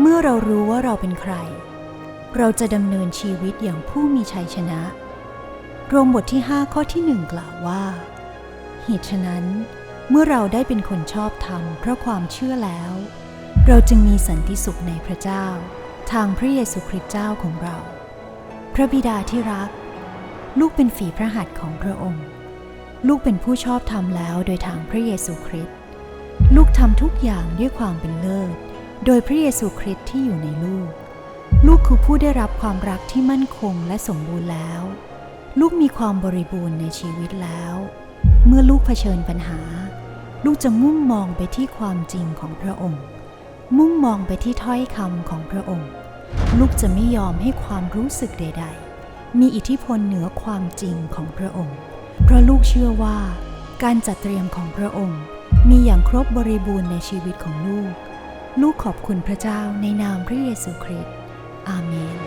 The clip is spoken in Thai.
เมื่อเรารู้ว่าเราเป็นใคร เราจะดำเนินชีวิตอย่างผู้มีชัยชนะ โรมบทที่ 5 ข้อที่หนึ่งกล่าวว่า เหตุฉะนั้น เมื่อเราได้เป็นคนชอบธรรมเพราะความเชื่อแล้ว เราจึงมีสันติสุขในพระเจ้า ทางพระเยซูคริสต์เจ้าของเรา พระบิดาที่รัก ลูกเป็นฝีพระหัตถ์ของพระองค์ ลูกเป็นผู้ชอบธรรมแล้วโดยทางพระเยซูคริสต์ลูกทำทุกอย่างด้วยความเป็นเลิศ โดยพระเยซูคริสต์ที่อยู่ในลูก ลูกคือผู้ได้รับความรักที่มั่นคงและสมบูรณ์แล้ว ลูกมีความบริบูรณ์ในชีวิตแล้ว เมื่อลูกเผชิญปัญหา ลูกจะมุ่งมองไปที่ความจริงของพระองค์ มุ่งมองไปที่ถ้อยคำของพระองค์ ลูกจะไม่ยอมให้ความรู้สึกใด ๆ มีอิทธิพลเหนือความจริงของพระองค์ เพราะลูกเชื่อว่า การจัดเตรียมของพระองค์ มีอย่างครบบริบูรณ์ในชีวิตของลูก ลูกขอบคุณพระเจ้าในนามพระเยซูคริสต์อาเมน